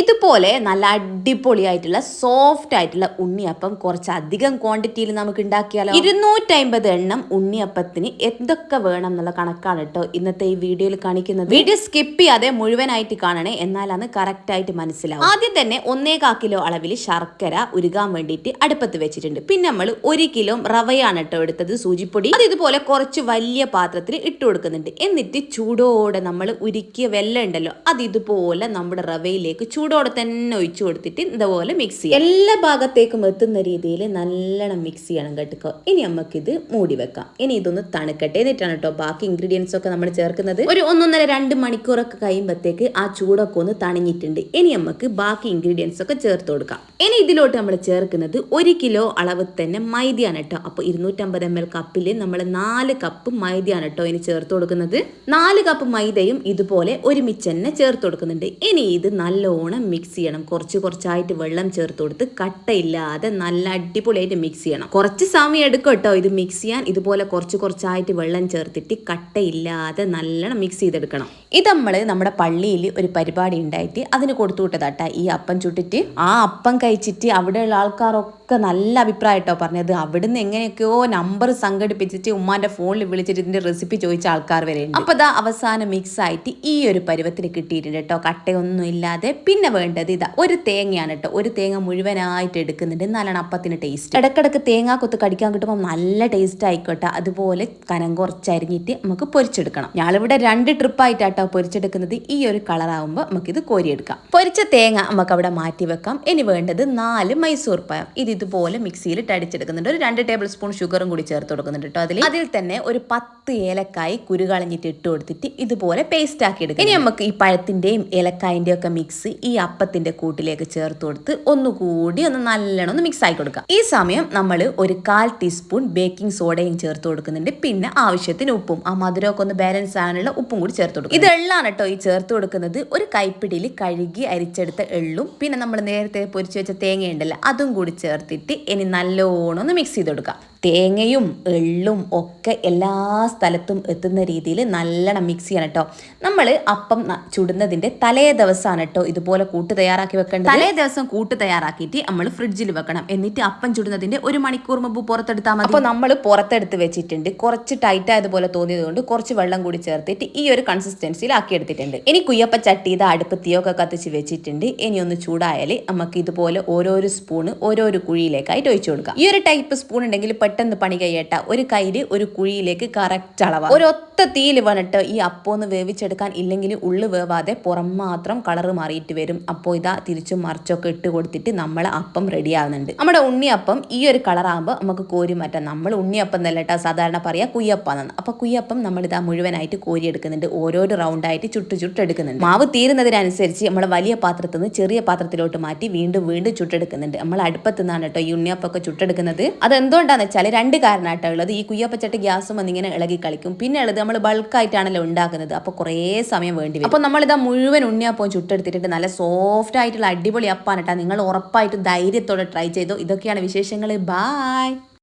ഇതുപോലെ നല്ല അടിപൊളിയായിട്ടുള്ള സോഫ്റ്റ് ആയിട്ടുള്ള ഉണ്ണിയപ്പം കുറച്ചധികം ക്വാണ്ടിറ്റിയിൽ നമുക്ക് ഉണ്ടാക്കിയാലോ? ഇരുന്നൂറ്റമ്പത് എണ്ണം ഉണ്ണിയപ്പത്തിന് എന്തൊക്കെ വേണം എന്നുള്ള കണക്കാണ് കേട്ടോ ഇന്നത്തെ ഈ വീഡിയോയിൽ കാണിക്കുന്നത്. വീഡിയോ സ്കിപ്പ് ചെയ്യാതെ മുഴുവനായിട്ട് കാണണേ എന്നാൽ എന്നാലാണ് കറക്റ്റ് ആയിട്ട് മനസ്സിലാവും. ആദ്യം തന്നെ ഒന്നേകാ കിലോ അളവിൽ ശർക്കര ഉരുകാൻ വേണ്ടിയിട്ട് അടുപ്പത്ത് വെച്ചിട്ടുണ്ട്. പിന്നെ നമ്മൾ ഒരു കിലോ റവയാണ് കേട്ടോ എടുത്തത് സൂചിപ്പൊടി. അത് ഇതുപോലെ കുറച്ച് വലിയ പാത്രത്തിൽ ഇട്ട് കൊടുക്കുന്നുണ്ട്. എന്നിട്ട് ചൂടോടെ നമ്മൾ ഉരുക്കിയ വെല്ലം ഉണ്ടല്ലോ അത് ഇതുപോലെ നമ്മുടെ റവയിലേക്ക് ചൂടോടെ തന്നെ ഒഴിച്ചു കൊടുത്തിട്ട് ഇതുപോലെ മിക്സ് ചെയ്യാം. എല്ലാ ഭാഗത്തേക്കും എത്തുന്ന രീതിയിൽ നല്ലോണം മിക്സ് ചെയ്യണം കേട്ടോ. ഇനി നമുക്കിത് മൂടി വെക്കാം. ഇനി ഇതൊന്ന് തണുക്കട്ടെ എന്നിട്ടാണ് കേട്ടോ ബാക്കി ഇൻഗ്രീഡിയൻസ് ഒക്കെ നമ്മൾ ചേർക്കുന്നത്. ഒരു ഒന്നൊന്നര രണ്ട് മണിക്കൂറൊക്കെ കഴിയുമ്പോഴത്തേക്ക് ആ ചൂടൊക്കെ ഒന്ന് തണിഞ്ഞിട്ടുണ്ട്. ഇനി നമുക്ക് ബാക്കി ഇൻഗ്രീഡിയൻസ് ഒക്കെ ചേർത്ത് കൊടുക്കാം. ഇനി ഇതിലോട്ട് നമ്മൾ ചേർക്കുന്നത് ഒരു കിലോ അളവ് തന്നെ മൈദയാണ് കേട്ടോ. അപ്പോൾ ഇരുന്നൂറ്റമ്പത് എം എൽ കപ്പിൽ നമ്മൾ നാല് കപ്പ് മൈദയാണ് കേട്ടോ ഇനി ചേർത്ത് കൊടുക്കുന്നത്. നാല് കപ്പ് മൈദയും ഇതുപോലെ ഒരുമിച്ച് തന്നെ ചേർത്ത് കൊടുക്കുന്നുണ്ട്. ഇനി ഇത് നല്ലോണം മിക്സ് ചെയ്യണം. കുറച്ച് കുറച്ചായിട്ട് വെള്ളം ചേർത്ത് കൊടുത്ത് കട്ടയില്ലാതെ നല്ല അടിപൊളിയായിട്ട് മിക്സ് ചെയ്യണം. കുറച്ച് സമയം എടുക്കും കേട്ടോ ഇത് മിക്സ് ചെയ്യാൻ. ഇതുപോലെ കുറച്ച് കുറച്ചായിട്ട് വെള്ളം ചേർത്തിട്ട് കട്ടയില്ലാതെ നല്ലോണം മിക്സ് ചെയ്തെടുക്കണം. ഇത് നമ്മൾ നമ്മുടെ പള്ളിയിൽ ഒരു പരിപാടി ഉണ്ടായിട്ട് അതിന് കൊടുത്തു വിട്ടതാട്ടാ ഈ അപ്പം ചുട്ടിട്ട്. ആ അപ്പം കഴിച്ചിട്ട് അവിടെയുള്ള ആൾക്കാരൊക്കെ നല്ല അഭിപ്രായം കേട്ടോ പറഞ്ഞത്. അവിടുന്ന് എങ്ങനെയൊക്കെയോ നമ്പർ സംഘടിപ്പിച്ചിട്ട് ഉമ്മാന്റെ ഫോണിൽ വിളിച്ചിട്ട് ഇതിന്റെ റെസിപ്പി ചോദിച്ച ആൾക്കാർ വരെ അപ്പൊ ഇതാ അവസാനം മിക്സ് ആയിട്ട് ഈ ഒരു പരുവത്തിന് കിട്ടിയിട്ടുണ്ട് കേട്ടോ കട്ടയൊന്നും ഇല്ലാതെ പിന്നെ വേണ്ടത് ഇതാ ഒരു തേങ്ങയാണ് കേട്ടോ ഒരു തേങ്ങ മുഴുവനായിട്ട് എടുക്കുന്നുണ്ട്. എന്നാലാണ് അപ്പത്തിന് ടേസ്റ്റ് ഇടക്കിടക്ക് തേങ്ങ കൊത്ത് കടിക്കാൻ കിട്ടുമ്പോൾ നല്ല ടേസ്റ്റ് ആയിക്കോട്ടെ. അതുപോലെ കനം കുറച്ചരിഞ്ഞിട്ട് നമുക്ക് പൊരിച്ചെടുക്കണം. ഞാളിവിടെ രണ്ട് ട്രിപ്പായിട്ടാട്ടോ പൊരിച്ചെടുക്കുന്നത്. ഈ ഒരു കളറാവുമ്പോൾ നമുക്ക് ഇത് കോരിയെടുക്കാം. പൊരിച്ച തേങ്ങ നമുക്ക് അവിടെ മാറ്റി വെക്കാം. ഇനി വേണ്ടത് നാല് മൈസൂർ പഴം ഇത് ഇതുപോലെ മിക്സിയിൽ അടിച്ചെടുക്കുന്നുണ്ട് ഒരു രണ്ട് ടേബിൾ സ്പൂൺ ഷുഗറും കൂടി ചേർത്ത് കൊടുക്കുന്നുണ്ട് കേട്ടോ അതിൽ അതിൽ തന്നെ ഒരു പത്ത് ഏലക്കായി കുരുകളഞ്ഞിട്ട് ഇട്ട് കൊടുത്തിട്ട് ഇതുപോലെ പേസ്റ്റ് ആക്കി എടുക്കാം ഇനി നമുക്ക് ഈ പഴത്തിന്റെയും ഏലക്കായിന്റെയും ഒക്കെ മിക്സ് ഈ അപ്പത്തിന്റെ കൂട്ടിലേക്ക് ചേർത്ത് കൊടുത്ത് ഒന്നുകൂടി ഒന്ന് നല്ലോണം ഒന്ന് മിക്സ് ആക്കി കൊടുക്കാം. ഈ സമയം നമ്മൾ ഒരു കാൽ ടീസ്പൂൺ ബേക്കിംഗ് സോഡയും ചേർത്ത് കൊടുക്കുന്നുണ്ട്. പിന്നെ ആവശ്യത്തിന് ഉപ്പും ആ മധുരമൊക്കെ ഒന്ന് ബാലൻസ് ആകാനുള്ള ഉപ്പും കൂടി ചേർത്ത് കൊടുക്കും ഇതെല്ലാം കേട്ടോ ഈ ചേർത്ത് കൊടുക്കുന്നത് ഒരു കൈപ്പിടിയിൽ കഴുകി അരിച്ചെടുത്ത എള്ളും പിന്നെ നമ്മൾ നേരത്തെ പൊരിച്ചു വെച്ച തേങ്ങ ഉണ്ടല്ലോ അതും കൂടി ചേർത്തിട്ട് ഇനി നല്ലോണം ഒന്ന് മിക്സ് ചെയ്ത് കൊടുക്കാം തേങ്ങയും എള്ളും ഒക്കെ എല്ലാ സ്ഥലത്തും എത്തുന്ന രീതിയിൽ നല്ലോണം മിക്സ് ചെയ്യണം കേട്ടോ നമ്മൾ അപ്പം ചുടുന്നതിന്റെ തലേ ദിവസമാണ് കേട്ടോ ഇതുപോലെ കൂട്ട് തയ്യാറാക്കി വെക്കേണ്ടത്. തലേ ദിവസം കൂട്ട് തയ്യാറാക്കിയിട്ട് നമ്മൾ ഫ്രിഡ്ജിൽ വെക്കണം. എന്നിട്ട് അപ്പം ചുടുന്നതിന്റെ ഒരു മണിക്കൂർ മുമ്പ് പുറത്തെടുത്താൽ മതി. അപ്പോൾ നമ്മൾ പുറത്തെടുത്ത് വെച്ചിട്ടുണ്ട്. കുറച്ച് ടൈറ്റ് ആയതുപോലെ തോന്നിയത് കൊണ്ട് കുറച്ച് വെള്ളം കൂടി ചേർത്തിട്ട് ഈ ഒരു കൺസിസ്റ്റൻസിയിൽ ആക്കി എടുത്തിട്ടുണ്ട്. ഇനി കുയ്യപ്പ ചട്ടി ഇത് അടുപ്പ് തീയൊക്കെ കത്തിച്ച് വെച്ചിട്ടുണ്ട്. ഇനി ഒന്ന് ചൂടായാൽ നമുക്ക് ഇതുപോലെ ഓരോരോ സ്പൂണ് ഓരോരോ കുഴിയിലേക്കായിട്ട് ഒഴിച്ചു കൊടുക്കാം. ഈ ഒരു ടൈപ്പ് സ്പൂൺ ഉണ്ടെങ്കിൽ പെട്ടെന്ന് പണി കഴിയട്ട ഒരു കയ്യിൽ ഒരു കുഴിയിലേക്ക് കറക്റ്റ് അളവാണ്. ഒരൊത്ത തീയിൽ വന്നിട്ട് ഈ അപ്പം ഒന്ന് വേവിച്ചെടുക്കാൻ ഇല്ലെങ്കിൽ ഉള്ളു വേവാതെ പുറം മാത്രം കളറ് മാറിയിട്ട് വരും. അപ്പോ ഇതാ തിരിച്ചും മറിച്ചൊക്കെ ഇട്ട് കൊടുത്തിട്ട് നമ്മൾ അപ്പം റെഡി ആവുന്നുണ്ട്. നമ്മുടെ ഉണ്ണിയപ്പം ഈ ഒരു കളറാകുമ്പോൾ നമുക്ക് കോരി മാറ്റാം. നമ്മൾ ഉണ്ണിയപ്പം എന്നല്ല സാധാരണ പറയാ കുയ്യപ്പാന്ന് അപ്പോൾ കുയ്യപ്പം നമ്മൾ ഇതാ മുഴുവനായിട്ട് കോരി എടുക്കുന്നുണ്ട് ഓരോരോ റൗണ്ടായിട്ട് ചുട്ട് ചുട്ട് എടുക്കുന്നുണ്ട്. മാവ് തീരുന്നതിനനുസരിച്ച് നമ്മൾ വലിയ പാത്രത്തിൽ നിന്ന് ചെറിയ പാത്രത്തിലോട്ട് മാറ്റി വീണ്ടും വീണ്ടും ചുട്ടെടുക്കുന്നുണ്ട്. നമ്മൾ അടുപ്പത്ത് നിന്നാണ് കേട്ടോ ഈ ഉണ്ണിയപ്പൊക്കെ ചുട്ടെടുക്കുന്നത്. അത് എന്തുകൊണ്ടാന്ന് രണ്ട് കാരണമായിട്ടാണ് ഉള്ളത്. ഈ കുയ്യപ്പച്ചട്ടി ഗ്യാസും വന്നിങ്ങനെ ഇളകി കളിക്കും. പിന്നെ ഉള്ളത് നമ്മൾ ബൾക്കായിട്ടാണല്ലോ ഉണ്ടാക്കുന്നത്. അപ്പോൾ കുറേ സമയം വേണ്ടി വരും. അപ്പോൾ നമ്മളിതാ മുഴുവൻ ഉണ്ണിയപ്പം ചുട്ടെടുത്തിട്ട് നല്ല സോഫ്റ്റ് ആയിട്ടുള്ള അടിപൊളി അപ്പാണ് കേട്ടോ നിങ്ങൾ ഉറപ്പായിട്ടും ധൈര്യത്തോടെ ട്രൈ ചെയ്തോ. ഇതൊക്കെയാണ് വിശേഷങ്ങൾ ബായ്